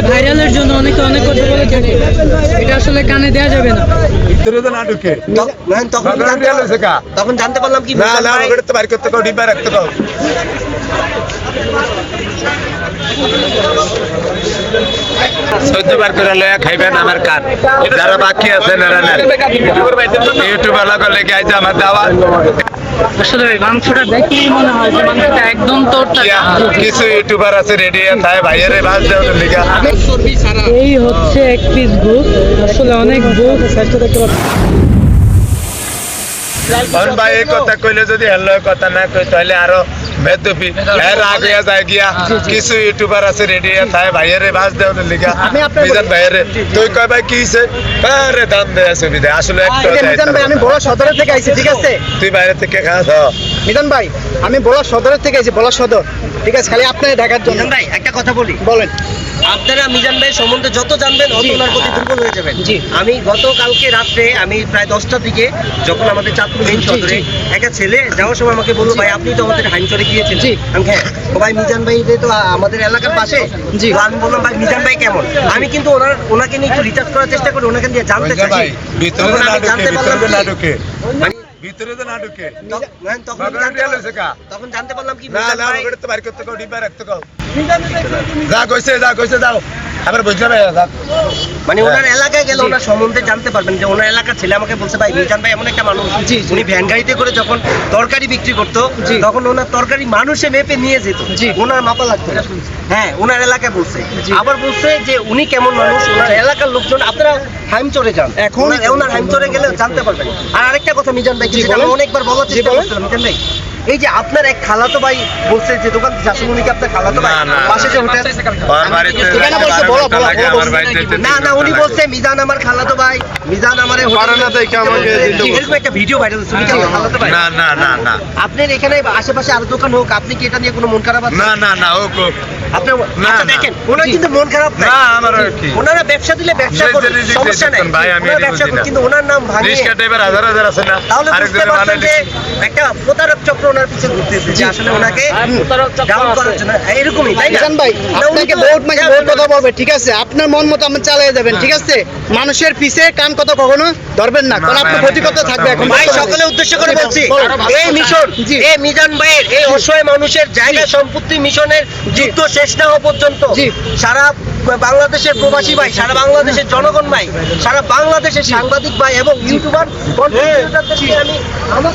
সময় ভাইরালের জন্য অনেকে অনেক কথা বলে থাকে। এটা আসলে কানে দেওয়া যাবে না। তখন জানতে পারলাম কি না না ওটা তো বাইর করতে কাও ডিব্বা রাখতে কাও সহ্য বার করে লয়া খাইবেন আমার কান। যারা বাকি আছে লেগে আইছে আমার দাওয়া? আসলে মাংসটা দেখলেই মনে হয় যে মাংসটা একদম তোরটা কিছু ইউটিউবার আছে রেডি তাই ভাইয়ের বাস দেওয়ার লিগা। এই হচ্ছে এক পিস বুক আসলে অনেক বুক স্বাস্থ্য দেখতে পাচ্ছি ভাই এই কথা কইলে যদি হ্যালো কথা না কই তাহলে আরও এর আগে যায় গিয়া। কিছু ইউটিউবার আছে রেডি তাই ভাইয়ের বাস দেওয়ার লিগা মিজান ভাইয়ের। তুই কয় ভাই কি হইছে? আরে দাম দেয়া সুবিধা আসলে একটা এই মিজান ভাই আমি বড় সদরের থেকে আইছি ঠিক আছে? তুই বাইরে থেকে খাস মিজান ভাই আমি বড় সদরের থেকে আইছি বড় সদর। ঠিক আছে খালি আপনার ঢাকার জন্য। ভাই একটা কথা বলি। বলেন। আপনারা মিজান ভাই সম্বন্ধে যত জানবেন অত ওনার প্রতি দুর্বল হয়ে যাবেন। আমি গতকালকে রাত্রে আমি প্রায় দশটার দিকে যখন আমাদের চাঁদপুর মেইন জি, সদরে একটা ছেলে যাওয়ার সময় আমাকে বলল ভাই আপনি তো আমাদের হাইমচরে গিয়েছেন আমি হ্যাঁ। ও ভাই মিজান ভাই তো আমাদের এলাকার পাশে? আমি বললাম ভাই মিজান ভাই কেমন? আমি কিন্তু ওনার ওনাকে নিয়ে একটু রিচার্জ করার চেষ্টা করি ওনাকে দিয়ে জানতে চাই জানতে পারলাম মানে ভিতরে তো না ঢুকে। তখন- মানে জানতে পারলাম- সেকা। তখন জানতে পারলাম কি না না ওটা তো বাইর করতে কাও ডিব্বা রাখতে কাও। যা কইছে যা কইছে যাও আবার বুঝবে না মানে ওনার হ্যাঁ। এলাকায় গেলে ওনার সম্বন্ধে জানতে পারবেন যে ওনার এলাকার ছেলে আমাকে বলছে ভাই মিজান ভাই এমন একটা মানুষ। উনি ভ্যান গাড়িতে করে যখন তরকারি বিক্রি করতো তখন ওনার তরকারি মানুষে মেপে নিয়ে যেত। ওনার মাপা লাগতো। হ্যাঁ ওনার এলাকায় বলছে। আবার বলছে যে উনি কেমন মানুষ ওনার এলাকার লোকজন আপনারা হাইমচরে যান। এখন- ওনার- হাইমচরে গেলে জানতে পারবেন। আর আরেকটা কথা মিজান ভাই যেটা আমি অনেকবার বলার চেষ্টা করছিলাম মিজান ভাই। এই যে আপনার এক খালাতো ভাই বলছে যে দোকান থেকে উনি কি আপনার খালাতো ভাই? পাশে যে হোটেল না না উনি বলছে মিজান আমার খালাতো ভাই মিজান আমার পারে না দেখে আমাকে এরকম একটা ভিডিও ভাইরাল হচ্ছে মিজান খালাতো ভাই না না না না আপনার এখানে আশেপাশে আরও দোকান হোক আপনি কি এটা নিয়ে কোনো মন খারাপ আছে না না না ও কো আচ্ছা দেখেন ওনার কিন্তু মন খারাপ না আমার আর ওনারা ব্যবসা দিলে ব্যবসা নিজে সমস্যা নাই। ভাই, আমি ব্যবসা বুঝি কিন্তু ওনার নাম ভাঙিয়ে রিক্সা ড্রাইভার হাজার হাজার আছে না? তাহলে বুঝতে পারছেন যে একটা প্রতারক চক্র ওনার পিছনে ঘুরতেছে যে আসলে ওনাকে ডাউন করার জন্য। এরকমই তাই না? ভাই আপনাকে বহুত মানে বহুত কথা বলবে ঠিক আছে? আপনার মন মতো আপনি চালিয়ে যাবেন ঠিক আছে? মানুষের পিছে কান কথা কখনো ধরবেন না। কারণ আপনার ক্ষতি করতে থাকবে এখন। ভাই সকলে উদ্দেশ্য করে বলছি। এই মিশন। এই মিজান ভাইয়ের এই অসহায় মানুষের জায়গা সম্পত্তি মিশনের যুদ্ধ শেষ না হওয়া পর্যন্ত সারা বাংলাদেশের প্রবাসী ভাই সারা বাংলাদেশের জনগণ ভাই সারা বাংলাদেশের সাংবাদিক ভাই এবং ইউটিউবার আমি আমার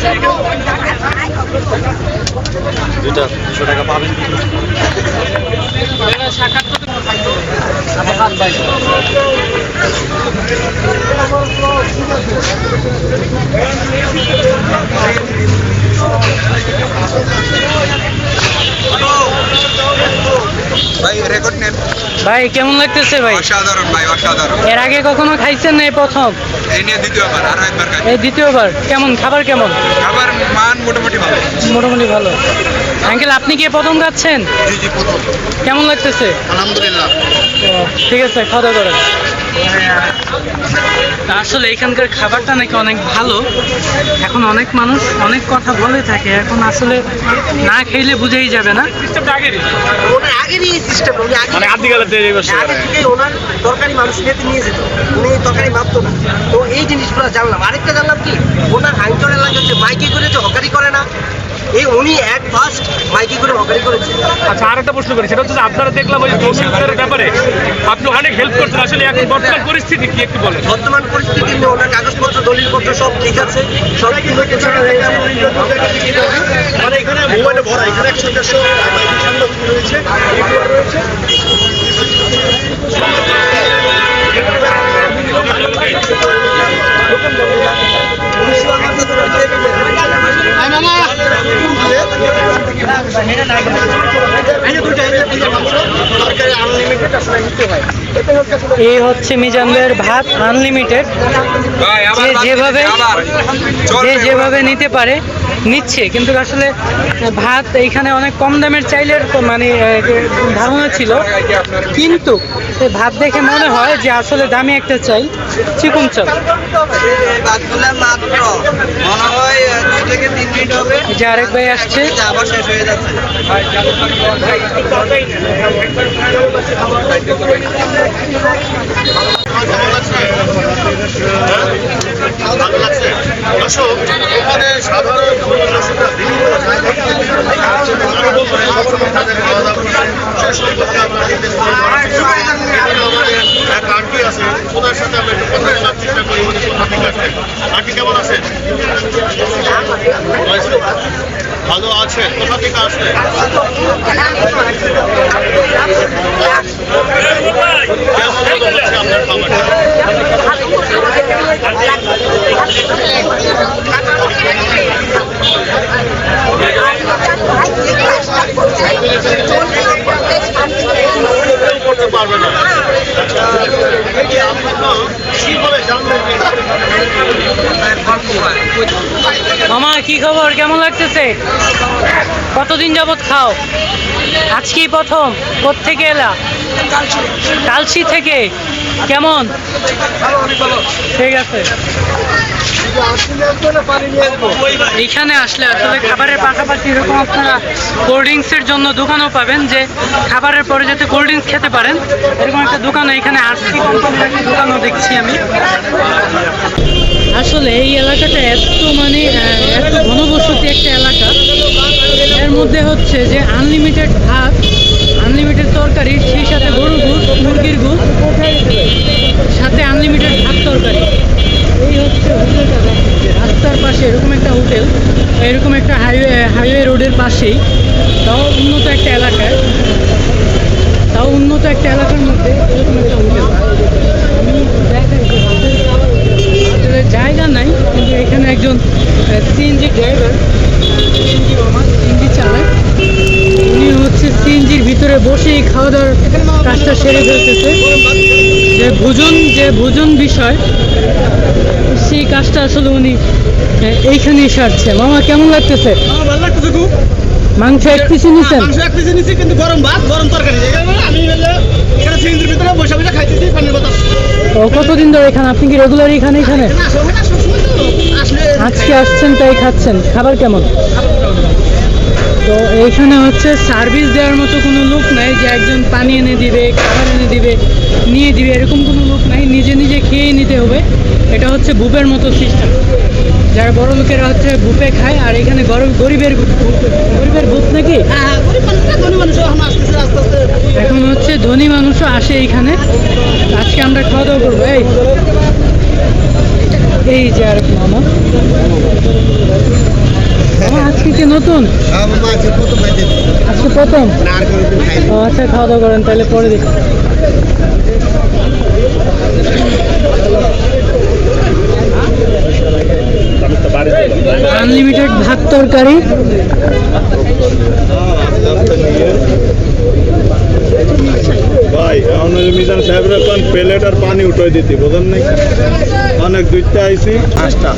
Let's go. থেকে ভাই রেকর্ড নেন। ভাই কেমন লাগতেছে ভাই? অসাধারণ ভাই অসাধারণ। এর আগে কখনো খাইছেন না এই প্রথম? এই নিয়ে দ্বিতীয়বার আরও একবার খাই এই দ্বিতীয়বার? কেমন? খাবার কেমন? খাবার মান মোটামুটি ভালো। মোটামুটি ভালো। আঙ্কেল আপনি কি প্রথম খাচ্ছেন? জি জি প্রথম। কেমন লাগতেছে? আলহামদুলিল্লাহ। ঠিক আছে খাওয়া দাওয়া করেন। আসলে এখানকার খাবারটা নাকি অনেক ভালো। এখন অনেক মানুষ অনেক কথা বলে থাকে। এখন আসলে না খেলে বুঝেই যাবে না। আগে মানে তরকারি মানুষ নিতে নিয়ে যেত। উনি তরকারি না। তো এই জিনিসগুলো জানলাম। আরেকটা জানলাম কি? ওনার হাইচর এলাকায় যে মাইকি করে যে হকারি করে না। এই উনি এক ফার্স্ট মাইকি করে হকারি করেছে। আচ্ছা আর একটা প্রশ্ন করি সেটা হচ্ছে আপনারা দেখলাম ওই জমির ব্যাপারে আপনি অনেক হেল্প করছেন আসলে এখন বর্তমান পরিস্থিতি কি একটু বলেন? বর্তমান পরিস্থিতি নিয়ে ওনার কাগজপত্র দলিলপত্র সব ঠিক আছে সব হয়ে গেছে। মানে এখানে মোবাইলে ভরা এখানে একশো দেড়শো রয়েছে রয়েছে আনলিমিটেড আসলে এই হচ্ছে মিজানদের ভাত আনলিমিটেড যে যেভাবে যে যেভাবে নিতে পারে নিচ্ছে কিন্তু আসলে ভাত এইখানে অনেক কম দামের চাইলের তো মানে ধারণা ছিল। কিন্তু ভাত দেখে মনে হয় যে আসলে দামি একটা চাই। চিকুন চাল বাদগুলা মাত্র। মনে হয় দুই এখানে সাধারণ হবে এই তাদের শেষ হয়ে যাচ্ছে আন্টি আছে ওনার সাথে আমরা থেকে আসেন আন্টি কেমন আছেন? ভালো আছে। কোথা থেকে আসলেন কেমন মনে হচ্ছে আপনার খাবারটা করতে পারবে না আচ্ছা এই যে আপনি তো কীভাবে জানলেন যে মামা কি খবর? কেমন লাগতেছে? কতদিন যাবৎ খাও? আজকেই প্রথম। থেকে এলা? কালসি থেকে? কেমন? ঠিক আছে। এইখানে আসলে আসলে খাবারের পাশাপাশি এরকম আপনারা কোল্ড ড্রিঙ্কসের জন্য দোকানও পাবেন যে খাবারের পরে যাতে কোল্ড ড্রিঙ্কস খেতে পারেন। এরকম একটা দোকান এখানে আসছি দোকানও দেখছি আমি। আসলে এই এলাকাটা এত মানে এত ঘনবসতি একটা এলাকা। এর মধ্যে হচ্ছে যে আনলিমিটেড ভাত আনলিমিটেড তরকারি, সেই সাথে গরুর গুড় মুরগির গুড় সাথে আনলিমিটেড ভাত তরকারি। এই হচ্ছে রাস্তার পাশে এরকম একটা হোটেল এরকম একটা হাইওয়ে হাইওয়ে রোডের পাশেই। তাও উন্নত একটা এলাকায়। তাও উন্নত একটা এলাকার মধ্যে এরকম একটা হোটেল আমি দেখাই যে হোটেলটা হোটেলের জায়গা নাই কিন্তু এখানে একজন সিএনজি ড্রাইভার সিএনজি মামা সিএনজি চালায়। উনি হচ্ছে সিএনজির ভিতরে বসেই খাওয়া দাওয়ার কাজটা সেরে ফেলতেছে। যে ভোজন যে ভোজন বিষয় সেই কাজটা আসলে উনি আহ, এইখানেই সারছে। মামা কেমন লাগতেছে? মাংস এক পিসি নিছেন? মাংস এক পিসে নিছি কিন্তু গরম ভাত গরম তরকারি এখানে আমি হলো এখানে সিলিন্ডার ভিতরে বসে বসে খাইতেছি পানির বোতল ধরে এখানে, আপনি কি রেগুলার এখানে এখানে? আজকে আসছেন, তাই খাচ্ছেন। খাবার কেমন? তো এইখানে হচ্ছে সার্ভিস দেওয়ার মতো কোনো লোক নাই যে একজন পানি এনে দিবে, খাবার এনে দিবে। নিয়ে দিবে এরকম কোনো লোক নাই নিজে নিজে খেয়ে নিতে হবে। এটা হচ্ছে বুপের মতো সিস্টেম। যারা বড় লোকেরা হচ্ছে বুপে খায় আর এখানে গরিব গরিবের গরিবের বুপ নাকি? হ্যাঁ মানুষ এখন এখন হচ্ছে ধনী মানুষও আসে এইখানে। আজকে আমরা খাওয়া দাওয়া করব এই। এই যে আর কি মামা। আজকে কি নতুন? আজকে প্রথম ও আচ্ছা খাওয়া দাওয়া করেন তাহলে পরে দেখি। আনলিমিটেড ভাত তরকারি। ভাই ওই মিজান সাহেবের এখন প্লেট আর পানি উঠাই দিতি বোঝেন নাই? অনেক দুইটা আইছি। পাঁচটা।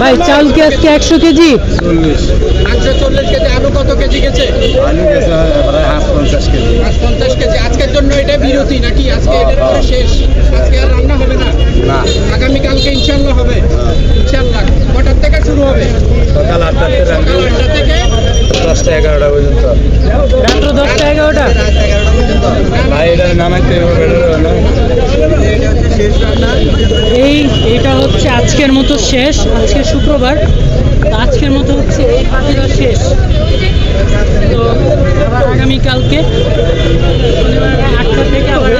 ভাই চাল কি আজকে একশো কেজি? চল্লিশ। মাংস চল্লিশ কেজি। আলু কত কেজি গেছে? আলু গেছে প্রায় হাফ পঞ্চাশ কেজি। পাঁচ পঞ্চাশ কেজি। আজকের জন্য এটা বিরতি নাকি আজকে এটার পরে শেষ? আজকে আর রান্না হবে না? না। আগামীকালকে ইনশাল্লাহ হবে। ইনশাল্লাহ কটার থেকে শুরু হবে? সকাল আটটাতে রান্না সকাল আটটা থেকে? দশটা এগারোটা পর্যন্ত। রাত্র দশটা এগারোটা? রাত এগারোটা পর্যন্ত। ভাই এটা নামাইতে হবে না। এই, এটা হচ্ছে আজকের মতো শেষ, আজকে শুক্রবার, আজকের মতো হচ্ছে এই পার্টিটা শেষ। তো আগামীকালকে আটটা থেকে আবার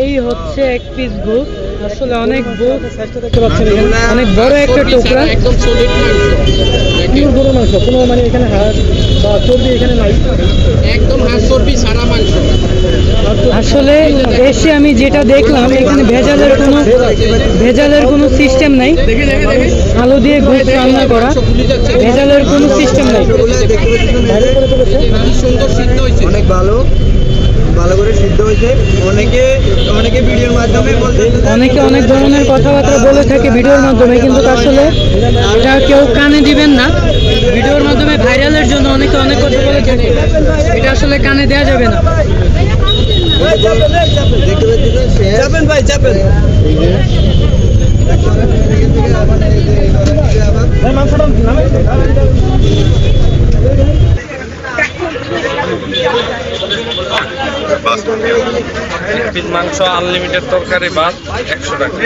এই হচ্ছে এক পিস বুক আসলে অনেক। অনেক বড় একটা টুকরা। একদম সলিড মাংস। পিওর গরু মাংস কোনো মানে এখানে হাড় বা চর্বি এখানে নাই। একদম হাঁস চর্বি ছাড়া মাংস। আসলে এসে আমি যেটা দেখলাম এখানে ভেজালের কোনো ভেজালের কোনো সিস্টেম নাই। দেখে দেখে দেখে আলু দিয়ে গোস রান্না করা। ভেজালের কোনো সিস্টেম নাই। অনেক ভালো। ভালো করে সিদ্ধ হয়েছে। অনেকে অনেকে ভিডিওর মাধ্যমে বলতে অনেকে অনেক ধরনের কথাবার্তা বলে থাকে ভিডিওর মাধ্যমে কিন্তু আসলে এটা কেউ কানে দিবেন না। ভিডিওর মাধ্যমে ভাইরালের জন্য অনেকে অনেক কথা বলে থাকে। এটা আসলে কানে দেওয়া যাবে না। চাপেন ভাই চাপেন মাংস আনলিমিটেড তরকারি ভাত একশো টাকা।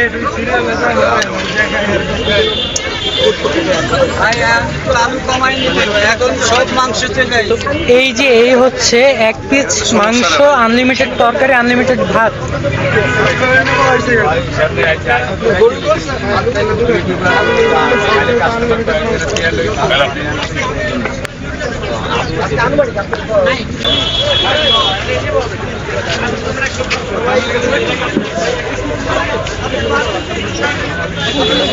এই যে এই হচ্ছে এক পিস মাংস আনলিমিটেড তরকারি আনলিমিটেড ভাত। Thank you.